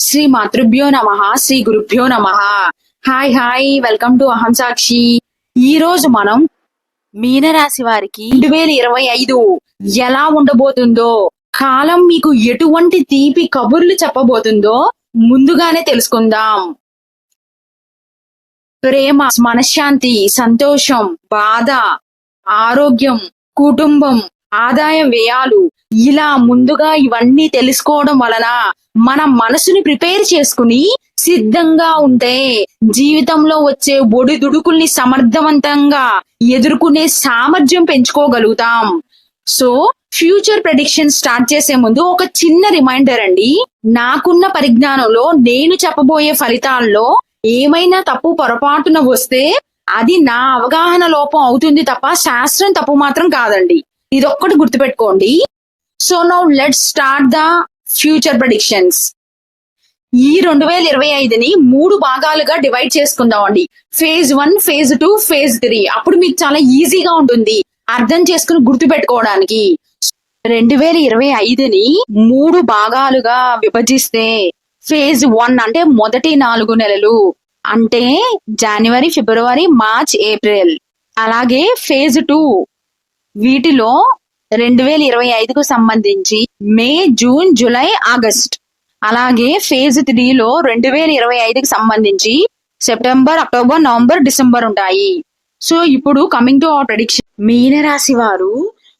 శ్రీ మాతృభ్యో నమ శ్రీ గురుభ్యో నమ. హాయ్ హాయ్ వెల్కమ్ టు అహం సాక్షి ఈ రోజు మనం మీనరాశి వారికి రెండు వేల ఇరవై ఐదు ఎలా ఉండబోతుందో కాలం మీకు ఎటువంటి తీపి కబుర్లు చెప్పబోతుందో ముందుగానే తెలుసుకుందాం. ప్రేమ మనశ్శాంతి సంతోషం బాధ ఆరోగ్యం కుటుంబం ఆదాయం వ్యయాలు ఇలా ముందుగా ఇవన్నీ తెలుసుకోవడం వలన మన మనసుని ప్రిపేర్ చేసుకుని సిద్ధంగా ఉంటే జీవితంలో వచ్చే ఒడిదుడుకుల్ని సమర్థవంతంగా ఎదుర్కొనే సామర్థ్యం పెంచుకోగలుగుతాం. సో ఫ్యూచర్ ప్రెడిక్షన్ స్టార్ట్ చేసే ముందు ఒక చిన్న రిమైండర్ అండి. నాకున్న పరిజ్ఞానంలో నేను చెప్పబోయే ఫలితాల్లో ఏమైనా తప్పు పొరపాటున వస్తే అది నా అవగాహన లోపం అవుతుంది తప్ప శాస్త్రం తప్పు మాత్రం కాదండి. ఇది ఒక్కటి గుర్తుపెట్టుకోండి. So now let start the future predictions ఈ రెండు వేల ఇరవై ఐదుని మూడు భాగాలుగా డివైడ్ చేసుకుందాం అండి phase one phase two phase three అప్పుడు మీకు చాలా ఈజీగా ఉంటుంది. అర్థం చేసుకుని గుర్తు పెట్టుకోవడానికి రెండు వేల ఇరవై ఐదుని మూడు భాగాలుగా విభజిస్తే ఫేజ్ వన్ అంటే మొదటి నాలుగు నెలలు. అంటే జనవరి ఫిబ్రవరి మార్చ్ ఏప్రిల్ అలాగే ఫేజ్ టూ వీటిలో రెండు వేల ఇరవై ఐదుకు సంబంధించి మే జూన్ జూలై ఆగస్ట్. అలాగే ఫేజ్ త్రీలో రెండు వేల ఇరవై ఐదుకు సంబంధించి సెప్టెంబర్ అక్టోబర్ నవంబర్ డిసెంబర్ ఉంటాయి. సో ఇప్పుడు కమింగ్ టు అవర్ ప్రొడిక్షన్. మీనరాశి వారు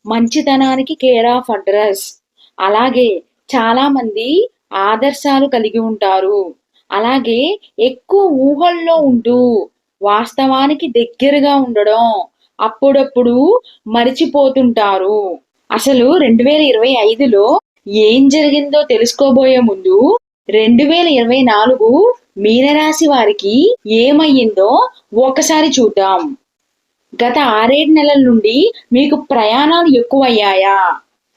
మంచితనానికి కేర్ ఆఫ్ అడ్రస్. అలాగే చాలా మంది ఆదర్శాలు కలిగి ఉంటారు. అలాగే ఎక్కువ ఊహల్లో ఉంటూ వాస్తవానికి దగ్గరగా ఉండడం అప్పుడప్పుడు మరిచిపోతుంటారు. అసలు రెండు వేల ఇరవై ఐదులో ఏం జరిగిందో తెలుసుకోబోయే ముందు రెండు వేల ఇరవై నాలుగు మీనరాశి వారికి ఏమయ్యిందో ఒకసారి చూద్దాం. గత ఆరేడు నెలల నుండి మీకు ప్రయాణాలు ఎక్కువయ్యాయా?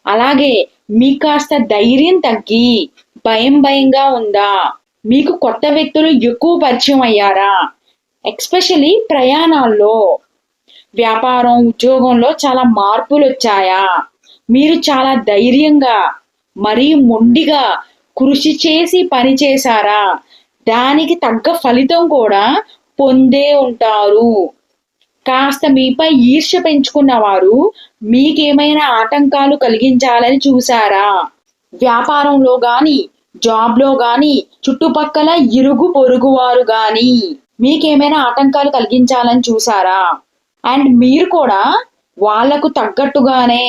అలాగే మీకు కాస్త ధైర్యం తగ్గి భయం భయంగా ఉందా? మీకు కొత్త వ్యక్తులు ఎక్కువ పరిచయం అయ్యారా? ఎక్స్పెషలీ ప్రయాణాల్లో వ్యాపారం ఉద్యోగంలో చాలా మార్పులు వచ్చాయా మీరు చాలా ధైర్యంగా మరీ మొండిగా కృషి చేసి పని చేశారా? దానికి తగ్గ ఫలితం కూడా పొందే ఉంటారు. కాస్త మీపై ఈర్ష్య పెంచుకున్న వారు మీకేమైనా ఆటంకాలు కలిగించాలని చూసారా వ్యాపారంలో గాని జాబ్లో గాని చుట్టుపక్కల ఇరుగు పొరుగు వారు గాని మీకేమైనా ఆటంకాలు కలిగించాలని చూసారా అండ్ మీరు కూడా వాళ్ళకు తగ్గట్టుగానే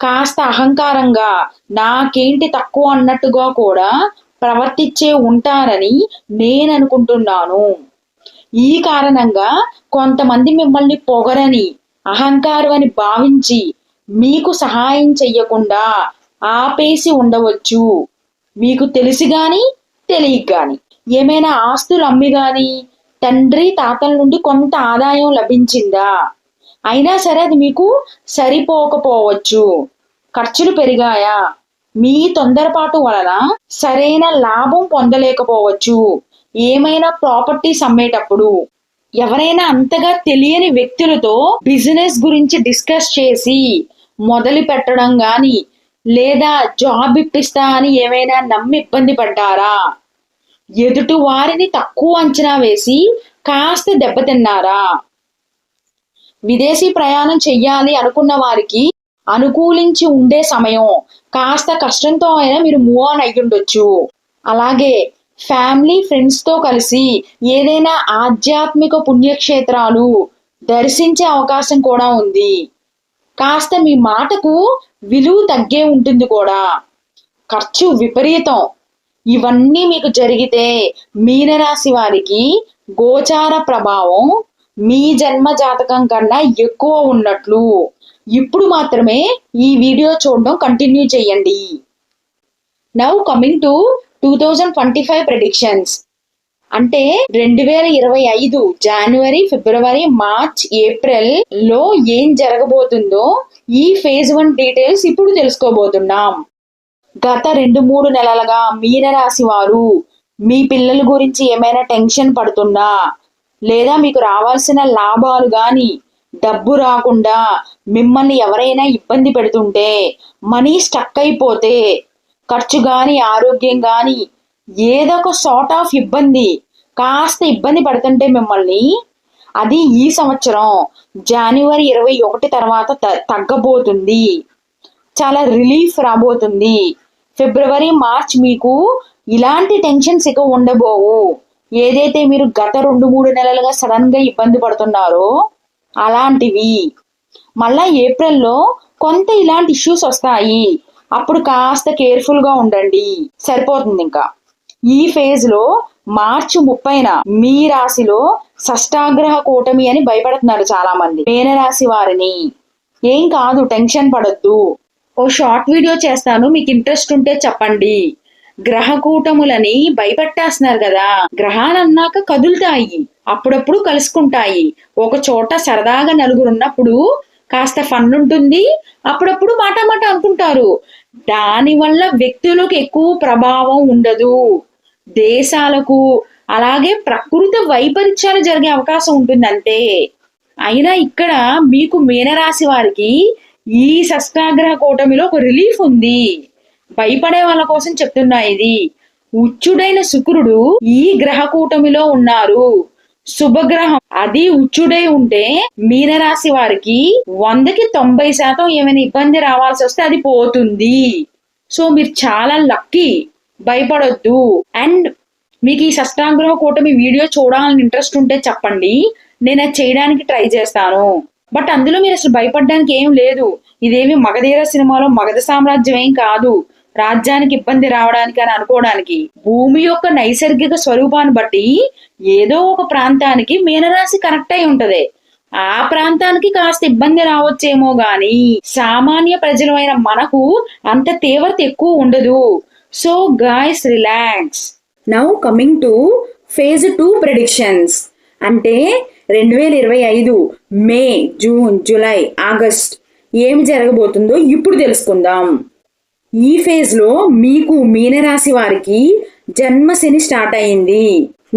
కాస్త అహంకారంగా నాకేంటి తక్కువ అన్నట్టుగా కూడా ప్రవర్తించే ఉంటారని నేను అనుకుంటున్నాను ఈ కారణంగా కొంతమంది మిమ్మల్ని పొగరని అహంకారం అని భావించి మీకు సహాయం చెయ్యకుండా ఆపేసి ఉండవచ్చు. మీకు తెలిసి గాని తెలియక గాని. ఏమైనా ఆస్తులు అమ్మి గాని తండ్రి తాతల నుండి కొంత ఆదాయం లభించిందా? అయినా సరే అది మీకు సరిపోకపోవచ్చు. ఖర్చులు పెరిగాయా? మీ తొందరపాటు వలన సరైన లాభం పొందలేకపోవచ్చు. ఏమైనా ప్రాపర్టీస్ అమ్మేటప్పుడు ఎవరైనా అంతగా తెలియని వ్యక్తులతో బిజినెస్ గురించి డిస్కస్ చేసి మొదలు పెట్టడం గాని లేదా జాబ్ ఇప్పిస్తా అని ఏమైనా నమ్మి ఇబ్బంది పడ్డారా? ఎదుటి వారిని తక్కువ అంచనా వేసి కాస్త దెబ్బతిన్నారా విదేశీ ప్రయాణం చెయ్యాలి అనుకున్న వారికి అనుకూలించి ఉండే సమయం. కాస్త కష్టంతో అయినా మీరు మూవ్ ఆన్ అయ్యుండొచ్చు. అలాగే ఫ్యామిలీ ఫ్రెండ్స్తో కలిసి ఏదైనా ఆధ్యాత్మిక పుణ్యక్షేత్రాలు దర్శించే అవకాశం కూడా ఉంది. కాస్త మీ మాటకు విలువ తగ్గే ఉంటుంది కూడా. ఖర్చు విపరీతం. ఇవన్నీ మీకు జరిగితే మీనరాశి వారికి గోచార ప్రభావం మీ జన్మ జాతకం కన్నా ఎక్కువ ఉన్నట్లు. ఇప్పుడు మాత్రమే ఈ వీడియో చూడడం కంటిన్యూ చేయండి. Now coming to two thousand twenty five predictions అంటే రెండు వేల ఇరవై ఐదు జనవరి ఫిబ్రవరి మార్చ్ ఏప్రిల్లో ఏం జరగబోతుందో ఈ ఫేజ్ వన్ డీటెయిల్స్ ఇప్పుడు తెలుసుకోబోతున్నాం. గత రెండు మూడు నెలలుగా మీనరాశి వారు మీ పిల్లల గురించి ఏమైనా టెన్షన్ పడుతున్నా లేదా మీకు రావాల్సిన లాభాలు కానీ డబ్బు రాకుండా మిమ్మల్ని ఎవరైనా ఇబ్బంది పెడుతుంటే మనీ స్టక్ అయిపోతే ఖర్చు కానీ ఆరోగ్యం కానీ ఏదో ఒక సార్ట్ ఆఫ్ ఇబ్బంది కాస్త ఇబ్బంది పడుతుంటే మిమ్మల్ని అది ఈ సంవత్సరం జనవరి ఇరవై ఒకటి తర్వాత తగ్గబోతుంది. చాలా రిలీఫ్ రాబోతుంది. ఫిబ్రవరి మార్చ్ మీకు ఇలాంటి టెన్షన్స్ ఇక ఉండబోవు. ఏదైతే మీరు గత రెండు మూడు నెలలుగా సడన్గా ఇబ్బంది పడుతున్నారో అలాంటివి. మళ్ళా ఏప్రిల్లో కొంత ఇలాంటి ఇష్యూస్ వస్తాయి. అప్పుడు కాస్త కేర్ఫుల్గా ఉండండి. సరిపోతుంది ఇంకా. ఈ ఫేజ్లో మార్చి ముప్పైన మీ రాశిలో షష్టాగ్రహ కూటమి అని భయపడుతున్నారు చాలా మంది మేనరాశి వారిని. ఏం కాదు టెన్షన్ పడొద్దు. ఓ షార్ట్ వీడియో చేస్తాను మీకు ఇంట్రెస్ట్ ఉంటే చెప్పండి. గ్రహ కూటములని భయపెట్టేస్తున్నారు కదా. గ్రహాలు అన్నాక కదులుతాయి అప్పుడప్పుడు కలుసుకుంటాయి. ఒక చోట సరదాగా నలుగురు ఉన్నప్పుడు కాస్త ఫన్ ఉంటుంది అప్పుడప్పుడు మాట మాట అనుకుంటారు. దానివల్ల వ్యక్తులకు ఎక్కువ ప్రభావం ఉండదు. దేశాలకు అలాగే ప్రకృతి వైపరీత్యాలు జరిగే అవకాశం ఉంటుంది అంతే అయినా ఇక్కడ మీకు మీనరాశి వారికి ఈ షష్టాగ్రహ కూటమిలో ఒక రిలీఫ్ ఉంది. భయపడే వాళ్ళ కోసం చెప్తున్నా ఇది. ఉచ్చుడైన శుక్రుడు ఈ గ్రహ కూటమిలో ఉన్నారు. శుభగ్రహం. అది ఉచ్చుడై ఉంటే మీనరాశి వారికి వందకి తొంభై శాతం ఏమైనా ఇబ్బంది రావాల్సి వస్తే అది పోతుంది. సో మీరు చాలా లక్కీ. భయపడొద్దు. అండ్ మీకు ఈ షష్టాగ్రహ కూటమి వీడియో చూడాలని ఇంట్రెస్ట్ ఉంటే చెప్పండి. నేను అది చేయడానికి ట్రై చేస్తాను. బట్ అందులో మీరు అసలు భయపడడానికి ఏం లేదు. ఇదేమి మగధీర సినిమాలో మగధ సామ్రాజ్యం ఏం కాదు. రాజ్యానికి ఇబ్బంది రావడానికి అని అనుకోవడానికి. భూమి యొక్క నైసర్గిక స్వరూపాన్ని బట్టి ఏదో ఒక ప్రాంతానికి మీనరాశి కనెక్ట్ అయి ఉంటది. ఆ ప్రాంతానికి కాస్త ఇబ్బంది రావచ్చేమో గాని సామాన్య ప్రజలమైన మనకు అంత తీవ్రత ఎక్కువ ఉండదు. So guys relax. Now coming to phase two predictions. అంటే రెండు వేల ఇరవై ఐదు మే జూన్ జూలై ఆగస్ట్ ఏమి జరగబోతుందో ఇప్పుడు తెలుసుకుందాం. ఈ ఫేజ్లో మీకు మీనరాశి వారికి జన్మశని స్టార్ట్ అయింది.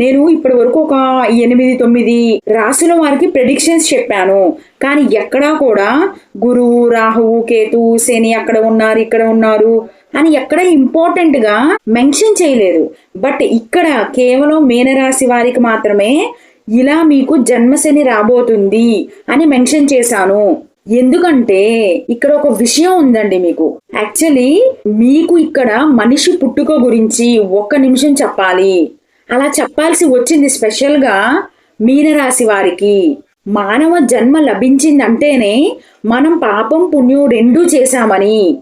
నేను ఇప్పటి వరకు ఒక ఎనిమిది తొమ్మిది రాశుల వారికి ప్రెడిక్షన్స్ చెప్పాను. కానీ ఎక్కడా కూడా గురువు రాహువు కేతు శని అక్కడ ఉన్నారు ఇక్కడ ఉన్నారు అని ఎక్కడ ఇంపార్టెంట్గా మెన్షన్ చేయలేదు. బట్ ఇక్కడ కేవలం మీనరాశి వారికి మాత్రమే ఇలా మీకు జన్మశని రాబోతుంది అని మెన్షన్ చేశాను. ఎందుకంటే ఇక్కడ ఒక విషయం ఉందండి మీకు. యాక్చువల్లీ మీకు ఇక్కడ మనిషి పుట్టుక గురించి ఒక్క నిమిషం చెప్పాలి. అలా చెప్పాల్సి వచ్చింది స్పెషల్గా మీనరాశి వారికి. మానవ జన్మ లభించిందంటేనే మనం పాపం పుణ్యం రెండూ చేశామని.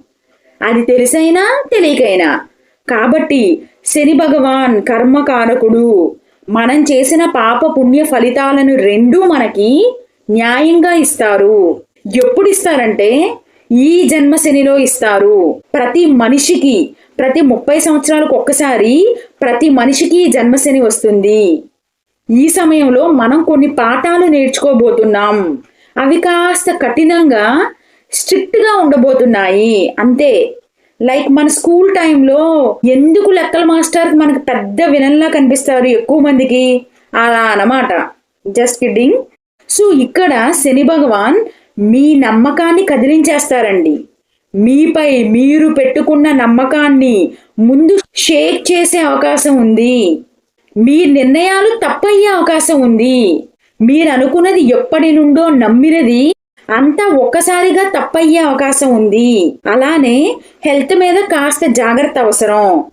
అది తెలిసైనా తెలియకైనా. కాబట్టి శని భగవాన్ కర్మకారకుడు మనం చేసిన పాప పుణ్య ఫలితాలను రెండూ మనకి న్యాయంగా ఇస్తారు. ఎప్పుడు ఇస్తారంటే ఈ జన్మశనిలో ఇస్తారు. ప్రతి మనిషికి ప్రతి ముప్పై సంవత్సరాలకు ఒక్కసారి ప్రతి మనిషికి జన్మశని వస్తుంది. ఈ సమయంలో మనం కొన్ని పాఠాలు నేర్చుకోబోతున్నాం. అవి కాస్త కఠినంగా స్ట్రిక్ట్గా ఉండబోతున్నాయి. అంతే. లైక్ మన స్కూల్ టైంలో ఎందుకు లెక్కల మాస్టర్ మనకు పెద్ద విలన్లా కనిపిస్తారు ఎక్కువ మందికి? అలా అన్నమాట. జస్ట్ కిడ్డింగ్ సో ఇక్కడ శని భగవాన్ మీ నమ్మకాన్ని కదిలించేస్తారండి. మీపై మీరు పెట్టుకున్న నమ్మకాన్ని ముందు షేక్ చేసే అవకాశం ఉంది. మీ నిర్ణయాలు తప్పయ్యే అవకాశం ఉంది. మీరు అనుకున్నది ఎప్పటి నుండో నమ్మినది అంతా ఒక్కసారిగా తప్పయ్యే అవకాశం ఉంది. అలానే హెల్త్ మీద కాస్త జాగ్రత్త అవసరం.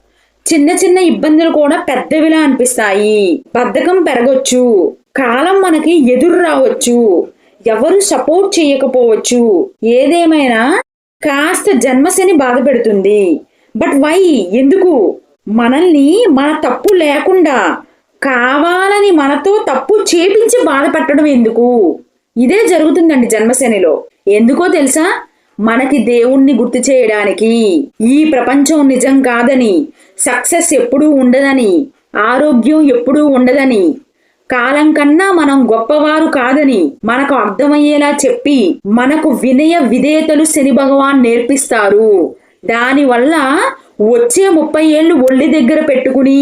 చిన్న చిన్న ఇబ్బందులు కూడా పెద్దవిలా అనిపిస్తాయి. బద్ధకం పెరగొచ్చు. కాలం మనకి ఎదురు రావచ్చు. ఎవరు సపోర్ట్ చేయకపోవచ్చు. ఏదేమైనా కాస్త జన్మశని బాధ పెడుతుంది. But why? ఎందుకు? మనల్ని మన తప్పు లేకుండా కావాలని మనతో తప్పు చేపించి బాధ పెట్టడం ఎందుకు? ఇదే జరుగుతుందండి జన్మశనిలో ఎందుకో తెలుసా? మనకి దేవుణ్ణి గుర్తు చేయడానికి. ఈ ప్రపంచం నిజం కాదని సక్సెస్ ఎప్పుడూ ఉండదని ఆరోగ్యం ఎప్పుడూ ఉండదని కాలం కన్నా మనం గొప్పవారు కాదని మనకు అర్థమయ్యేలా చెప్పి మనకు వినయ విధేయతలు శని భగవాన్ నేర్పిస్తారు. దానివల్ల వచ్చే ముప్పై ఏళ్ళు ఒళ్ళి దగ్గర పెట్టుకుని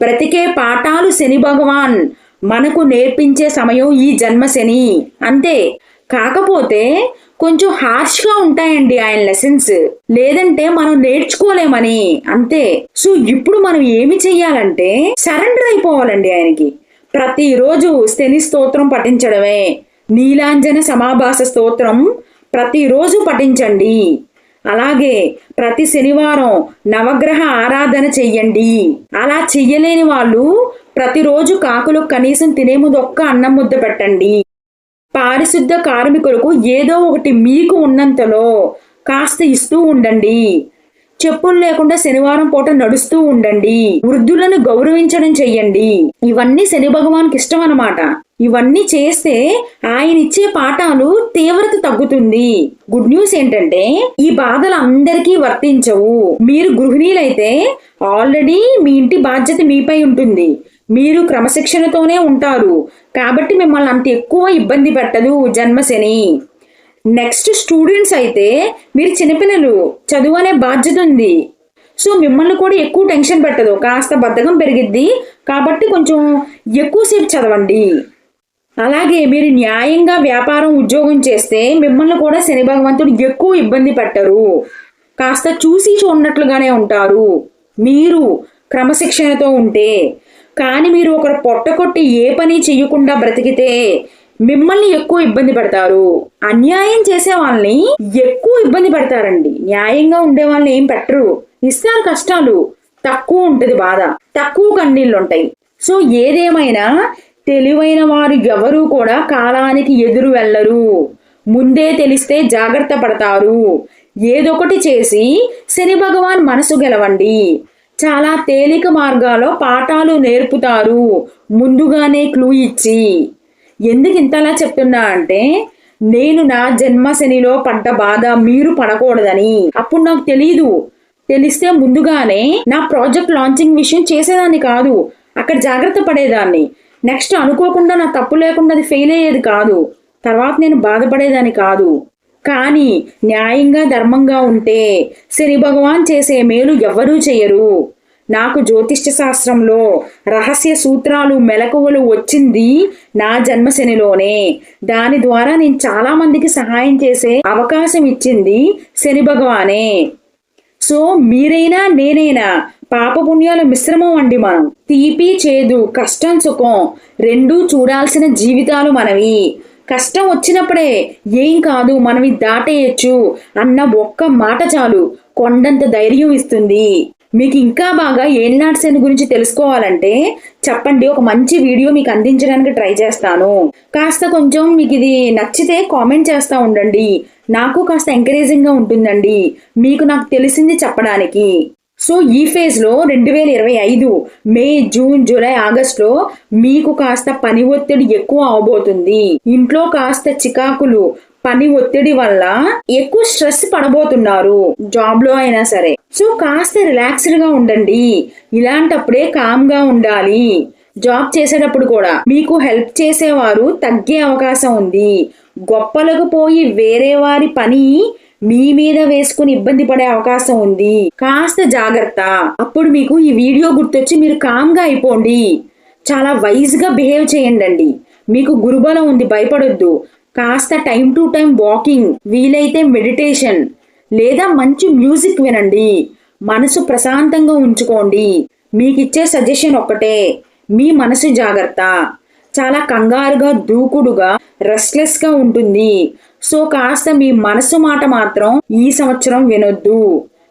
బ్రతికే పాఠాలు శని భగవాన్ మనకు నేర్పించే సమయం ఈ జన్మ శని. అంతే. కాకపోతే కొంచెం హార్ష్గా ఉంటాయండి ఆయన లెసన్స్. లేదంటే మనం నేర్చుకోలేమని. అంతే. సో ఇప్పుడు మనం ఏమి చెయ్యాలంటే సరెండర్ అయిపోవాలండి ఆయనకి. ప్రతిరోజు శని స్తోత్రం పఠించడమే. నీలాంజన సమాభాస స్తోత్రం ప్రతిరోజు పఠించండి. అలాగే ప్రతి శనివారం నవగ్రహ ఆరాధన చెయ్యండి. అలా చెయ్యలేని వాళ్ళు ప్రతిరోజు కాకులకు కనీసం తినే ముందు ఒక్క అన్నం ముద్ద పెట్టండి. పారిశుద్ధ కార్మికులకు ఏదో ఒకటి మీకు ఉన్నంతలో కాస్త ఇస్తూ ఉండండి. చెప్పులు లేకుండా శనివారం పూట నడుస్తూ ఉండండి. వృద్ధులను గౌరవించడం చెయ్యండి. ఇవన్నీ శని భగవాన్కి ఇష్టం అన్నమాట ఇవన్నీ చేస్తే ఆయన ఇచ్చే పాఠాలు తీవ్రత తగ్గుతుంది. గుడ్ న్యూస్ ఏంటంటే ఈ బాధలు అందరికీ వర్తించవు. మీరు గృహిణీలైతే ఆల్రెడీ మీ ఇంటి బాధ్యత మీపై ఉంటుంది. మీరు క్రమశిక్షణతోనే ఉంటారు. కాబట్టి మిమ్మల్ని అంత ఎక్కువ ఇబ్బంది పెట్టదు జన్మశని. నెక్స్ట్ స్టూడెంట్స్ అయితే మీరు చిన్నపిల్లలు చదువు అనే బాధ్యత ఉంది. సో మిమ్మల్ని కూడా ఎక్కువ టెన్షన్ పెట్టదు. కాస్త బద్ధకం పెరిగిద్ది. కాబట్టి కొంచెం ఎక్కువసేపు చదవండి. అలాగే మీరు న్యాయంగా వ్యాపారం ఉద్యోగం చేస్తే మిమ్మల్ని కూడా శని భగవంతుడు ఎక్కువ ఇబ్బంది పెట్టరు. కాస్త చూసి చూడనట్లుగానే ఉంటారు. మీరు క్రమశిక్షణతో ఉంటే కానీ మీరు ఒకరు పొట్టకొట్టి ఏ పని చెయ్యకుండా బ్రతికితే మిమ్మల్ని ఎక్కువ ఇబ్బంది పెడతారు. అన్యాయం చేసే వాళ్ళని ఎక్కువ ఇబ్బంది పెడతారండి. న్యాయంగా ఉండే వాళ్ళని ఏం పెట్టరు. ఇస్తారు కష్టాలు. తక్కువ ఉంటుంది బాధ. తక్కువ కన్నీళ్ళు ఉంటాయి. సో ఏదేమైనా తెలివైన వారు ఎవరూ కూడా కాలానికి ఎదురు వెళ్ళరు. ముందే తెలిస్తే జాగ్రత్త పడతారు. ఏదొకటి చేసి శని భగవాన్ మనసు గెలవండి. చాలా తేలిక మార్గాల్లో పాఠాలు నేర్పుతారు. ముందుగానే క్లూ ఇచ్చి. ఎందుకు ఇంతలా చెప్తున్నా అంటే నేను నా జన్మ శనిలో పడ్డ బాధ మీరు పడకూడదని. అప్పుడు నాకు తెలియదు తెలిస్తే ముందుగానే నా ప్రాజెక్ట్ లాంచింగ్ విషయం చేసేదాన్ని కాదు. అక్కడ జాగ్రత్త పడేదాన్ని. నెక్స్ట్ అనుకోకుండా నా తప్పు లేకుండా అది ఫెయిల్ అయ్యేది కాదు. తర్వాత నేను బాధపడేదాన్ని కాదు. కానీ న్యాయంగా ధర్మంగా ఉంటే శని భగవాన్ చేసే మేలు ఎవ్వరూ చేయరు. నాకు జ్యోతిష్య శాస్త్రంలో రహస్య సూత్రాలు మెలకువలు వచ్చింది నా జన్మశనిలోనే దాని ద్వారా నేను చాలా మందికి సహాయం చేసే అవకాశం ఇచ్చింది శని భగవానే. సో మీరైనా నేనైనా పాపపుణ్యాల మిశ్రమం అండి మనం. తీపి చేదు కష్టం సుఖం రెండూ చూడాల్సిన జీవితాలు మనవి. కష్టం వచ్చినప్పుడే ఏం కాదు మనవి దాటేయచ్చు అన్న ఒక్క మాట చాలు. కొండంత ధైర్యం ఇస్తుంది. మీకు ఇంకా బాగా ఏళ్ళనాటి శని గురించి తెలుసుకోవాలంటే చెప్పండి. ఒక మంచి వీడియో మీకు అందించడానికి ట్రై చేస్తాను. కాస్త కొంచెం మీకు ఇది నచ్చితే కామెంట్ చేస్తూ ఉండండి. నాకు కాస్త ఎంకరేజింగ్గా ఉంటుందండి. మీకు నాకు తెలిసింది చెప్పడానికి. సో ఈ ఫేజ్లో రెండు వేల ఇరవై ఐదు మే జూన్ జూలై ఆగస్టులో మీకు కాస్త పని ఒత్తిడి ఎక్కువ అవబోతుంది. ఇంట్లో కాస్త చికాకులు పని ఒత్తిడి వల్ల ఎక్కువ స్ట్రెస్ పడబోతున్నారు జాబ్లో అయినా సరే. సో కాస్త రిలాక్స్డ్గా ఉండండి. ఇలాంటప్పుడే కామ్గా ఉండాలి. జాబ్ చేసేటప్పుడు కూడా మీకు హెల్ప్ చేసేవారు తగ్గే అవకాశం ఉంది. గొప్పలకు పోయి వేరే వారి పని మీ మీద వేసుకుని ఇబ్బంది పడే అవకాశం ఉంది. కాస్త జాగ్రత్త. అప్పుడు మీకు ఈ వీడియో గుర్తొచ్చి మీరు కామ్గా అయిపోండి. చాలా వైజ్గా బిహేవ్ చేయండి మీకు గురుబలం ఉంది భయపడొద్దు. కాస్త టైం టు టైం వాకింగ్ వీలైతే మెడిటేషన్ లేదా మంచి మ్యూజిక్ వినండి. మనసు ప్రశాంతంగా ఉంచుకోండి. మీకు ఇచ్చే సజెషన్ ఒక్కటే మీ మనసు జాగ్రత్త. చాలా కంగారుగా దూకుడుగా రెస్ట్లెస్గా ఉంటుంది. సో కాస్త మీ మనసు మాట మాత్రం ఈ సంవత్సరం వినొద్దు.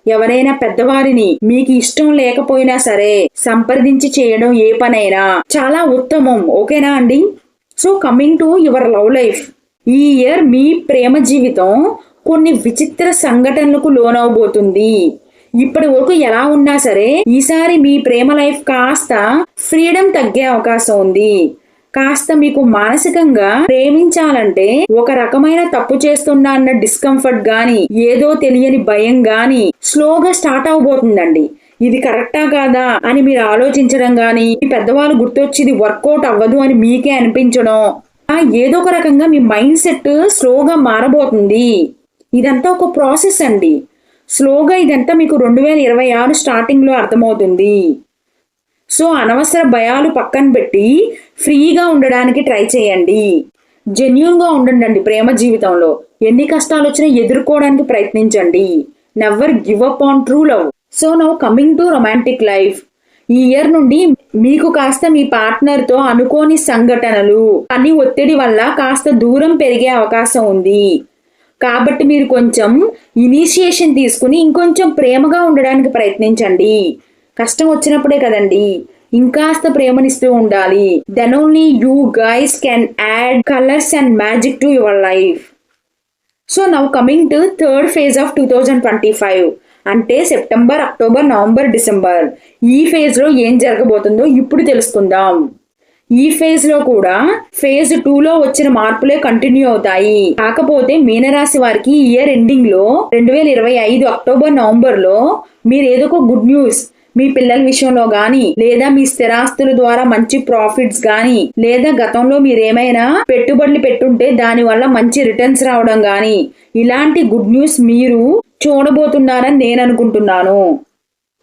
ఎవరైనా పెద్దవారిని మీకు ఇష్టం లేకపోయినా సరే సంప్రదించి చేయడం ఏ పనైనా చాలా ఉత్తమం ఓకేనా అండి? So coming to your love life. ఈ ఇయర్ మీ ప్రేమ జీవితం కొన్ని విచిత్ర సంఘటనలకు లోనవబోతుంది. ఇప్పటి వరకు ఎలా ఉన్నా సరే ఈసారి మీ ప్రేమ లైఫ్ కాస్త ఫ్రీడమ్ తగ్గే అవకాశం ఉంది. కాస్త మీకు మానసికంగా ప్రేమించాలంటే ఒక రకమైన తప్పు చేస్తున్నా అన్న డిస్కంఫర్ట్ గాని ఏదో తెలియని భయం గాని స్లోగా స్టార్ట్ అవబోతుందండి. ఇది కరెక్టా కాదా అని మీరు ఆలోచించడం గాని మీ పెద్దవాళ్ళు గుర్తొచ్చి ఇది వర్కౌట్ అవ్వదు అని మీకే అనిపించడం ఏదో ఒక రకంగా మీ మైండ్ సెట్ స్లోగా మారబోతుంది. ఇదంతా ఒక ప్రాసెస్ అండి. స్లోగా ఇదంతా మీకు రెండు వేల ఇరవై ఆరు స్టార్టింగ్లో అర్థమవుతుంది. సో అనవసర భయాలు పక్కన పెట్టి ఫ్రీగా ఉండడానికి ట్రై చేయండి. జెన్యున్గా ఉండండి ప్రేమ జీవితంలో. ఎన్ని కష్టాలు వచ్చినా ఎదుర్కోవడానికి ప్రయత్నించండి. Never give up on true love so now coming to romantic life ఈ ఇయర్ నుండి మీకు కాస్త మీ పార్ట్నర్తో అనుకోని సంఘటనలు పని ఒత్తిడి వల్ల కాస్త దూరం పెరిగే అవకాశం ఉంది. కాబట్టి మీరు కొంచెం ఇనిషియేషన్ తీసుకుని ఇంకొంచెం ప్రేమగా ఉండడానికి ప్రయత్నించండి. కష్టం వచ్చినప్పుడే కదండి. ఇంకాస్త ప్రేమనిస్తూ ఉండాలి. Then only you guys can add colours and magic to your life so now coming to third phase of two thousand twenty five అంటే సెప్టెంబర్ అక్టోబర్ నవంబర్ డిసెంబర్ ఈ ఫేజ్లో ఏం జరగబోతుందో ఇప్పుడు తెలుసుకుందాం. ఈ ఫేజ్లో కూడా ఫేజ్ టూలో వచ్చిన మార్పులే కంటిన్యూ అవుతాయి. కాకపోతే మీనరాశి వారికి ఇయర్ ఎండింగ్లో రెండు వేల ఇరవై ఐదు అక్టోబర్ నవంబర్లో మీరు ఏదో ఒక గుడ్ న్యూస్ మీ పిల్లల విషయంలో గాని లేదా మీ స్థిరాస్తుల ద్వారా మంచి ప్రాఫిట్స్ గాని లేదా గతంలో మీరు ఏమైనా పెట్టుబడులు పెట్టుంటే దాని వల్ల మంచి రిటర్న్స్ రావడం గాని ఇలాంటి గుడ్ న్యూస్ మీరు చూడబోతున్నారని నేను అనుకుంటున్నాను.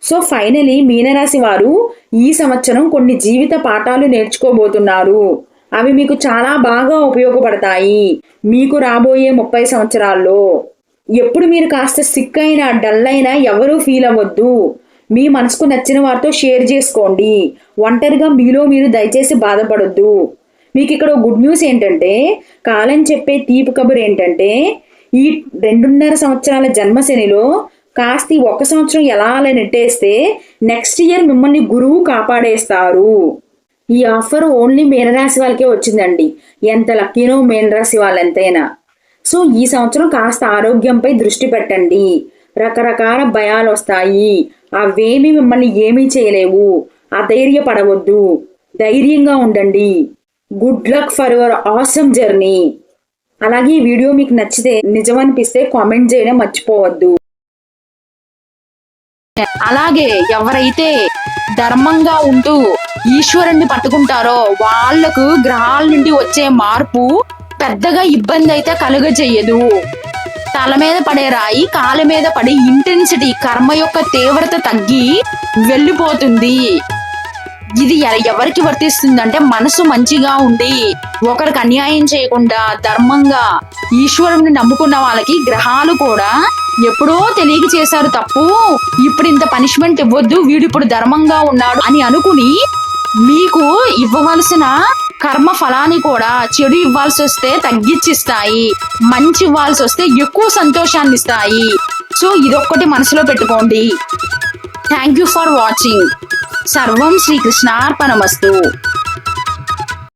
సో ఫైనలీ మీనరాశి వారు ఈ సంవత్సరం కొన్ని జీవిత పాఠాలు నేర్చుకోబోతున్నారు. అవి మీకు చాలా బాగా ఉపయోగపడతాయి. మీకు రాబోయే ముప్పై సంవత్సరాల్లో. ఎప్పుడు మీరు కాస్త సిక్ అయినా డల్ అయినా ఎవరూ ఫీల్ అవ్వద్దు. మీ మనసుకు నచ్చిన వారితో షేర్ చేసుకోండి. ఒంటరిగా మీలో మీరు దయచేసి బాధపడొద్దు. మీకు ఇక్కడ గుడ్ న్యూస్ ఏంటంటే కాలం చెప్పే తీపి కబురు ఏంటంటే ఈ రెండున్నర సంవత్సరాల జన్మశనిలో కాస్త ఈ ఒక సంవత్సరం ఎలా అలా నెట్టేస్తే నెక్స్ట్ ఇయర్ మిమ్మల్ని గురువు కాపాడేస్తారు. ఈ ఆఫర్ ఓన్లీ మీనరాశి వాళ్ళకే వచ్చిందండి. ఎంత లక్కీనో మీనరాశి వాళ్ళెంతైనా సో ఈ సంవత్సరం కాస్త ఆరోగ్యంపై దృష్టి పెట్టండి. రకరకాల భయాలు వస్తాయి అవేమి మిమ్మల్ని ఏమీ చేయలేవు. అధైర్యపడవద్దు. ధైర్యంగా ఉండండి. Good luck for your awesome journey అలాగే ఈ వీడియో మీకు నచ్చితే నిజమనిపిస్తే కామెంట్ చేయడం మర్చిపోవద్దు. అలాగే ఎవరైతే ధర్మంగా ఉంటూ ఈశ్వరుణ్ణి పట్టుకుంటారో వాళ్ళకు గ్రహాల నుండి వచ్చే మార్పు పెద్దగా ఇబ్బంది అయితే కలుగజేయదు. తల మీద పడే రాయి కాళ్ళ మీద పడి ఇంటెన్సిటీ కర్మ యొక్క తీవ్రత తగ్గి వెళ్ళిపోతుంది. ఇది ఎవరికి వర్తిస్తుంది అంటే మనసు మంచిగా ఉండి ఒకరికి అన్యాయం చేయకుండా ధర్మంగా ఈశ్వరుని నమ్ముకున్న వాళ్ళకి గ్రహాలు కూడా ఎప్పుడో తెలియక చేశారు తప్పు. ఇప్పుడు ఇంత పనిష్మెంట్ ఇవ్వద్దు వీడు ఇప్పుడు ధర్మంగా ఉన్నాడు అని అనుకుని మీకు ఇవ్వవలసిన కర్మ ఫలాన్ని కూడా చెడు ఇవ్వాల్సి వస్తే తగ్గించిస్తాయి మంచి ఇవ్వాల్సి వస్తే ఎక్కువ సంతోషాన్ని ఇస్తాయి. సో ఇదొక్కటి మనసులో పెట్టుకోండి. థ్యాంక్ యూ ఫర్ వాచింగ్ సర్వం శ్రీకృష్ణార్పణమస్తు